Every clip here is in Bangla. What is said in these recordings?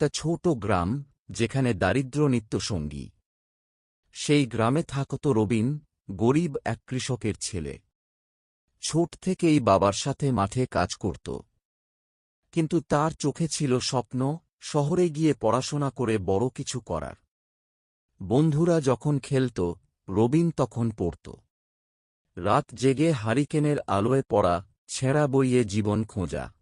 একটা ছোট গ্রাম, যেখানে দারিদ্র নিত্য সঙ্গী। সেই গ্রামে থাকত রবিন, গরিব এক কৃষকের ছেলে। ছোট থেকেই বাবার সাথে মাঠে কাজ করত। কিন্তু তার চোখে ছিল স্বপ্ন, শহরে গিয়ে পড়াশোনা করে বড় কিছু করার। বন্ধুরা যখন খেলত, রবিন তখন পড়ত। রাত জেগে হারিকেনের আলোয় পড়া ছেঁড়া বইয়ে জীবন খোঁজা।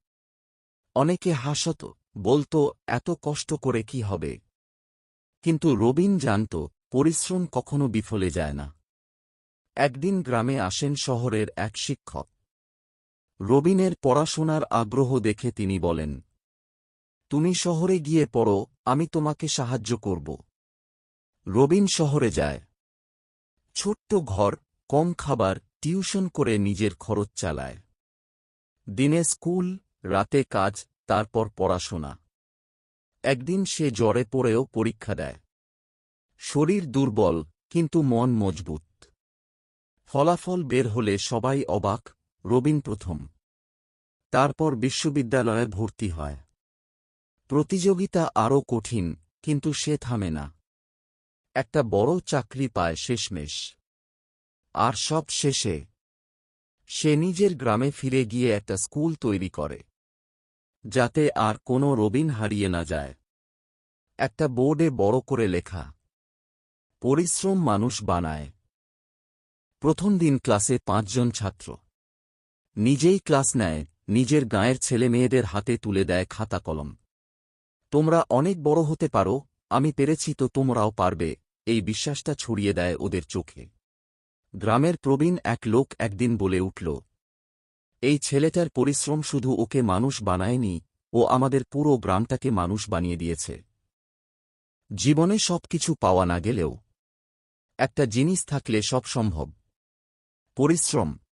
অনেকে হাসত বলতো, এত কষ্ট করে কি হবে? কিন্তু রবিন জানত, পরিশ্রম কখনো বিফলে যায় না। একদিন গ্রামে আসেন শহরের এক শিক্ষক। রবিনের পড়াশোনার আগ্রহ দেখে তিনি বলেন, তুমি শহরে গিয়ে পড়ো, আমি তোমাকে সাহায্য করব। রবিন শহরে যায়। ছোট্ট ঘর, কম খাবার, টিউশন করে নিজের খরচ চালায়। দিনে স্কুল, রাতে কাজ তারপর পড়াশোনা। একদিন সে জ্বরে পড়েও পরীক্ষা দেয়। শরীর দুর্বল, কিন্তু মন মজবুত। ফলাফল বের হলে সবাই অবাক, রবিন প্রথম। তারপর বিশ্ববিদ্যালয়ে ভর্তি হয়। প্রতিযোগিতা আরও কঠিন, কিন্তু সে থামে না। একটা বড় চাকরি পায় শেষমেশ। আর সব শেষে সে নিজের গ্রামে ফিরে গিয়ে একটা স্কুল তৈরি করে। যাতে আর কোনো রবিন হারিয়ে না যায়। একটা বোর্ডে বড় করে লেখা, পরিশ্রম মানুষ বানায়। প্রথম দিন ক্লাসে পাঁচজন ছাত্র। নিজেই ক্লাস নেয়, নিজের গাঁয়ের ছেলে মেয়েদের হাতে তুলে দেয় খাতা কলম। তোমরা অনেক বড় হতে পারো, আমি পেরেছি তো তোমরাও পারবে, এই বিশ্বাসটা ছড়িয়ে দেয় ওদের চোখে। গ্রামের প্রবীণ এক লোক একদিন বলে উঠল এই ছেলেটার পরিশ্রম শুধু ওকে মানুষ বানায়নি, ও আমাদের পুরো গ্রামটাকে মানুষ বানিয়ে দিয়েছে। জীবনে সব কিছু পাওয়া না গেলেও একটা জিনিস থাকলে সব সম্ভব। পরিশ্রম।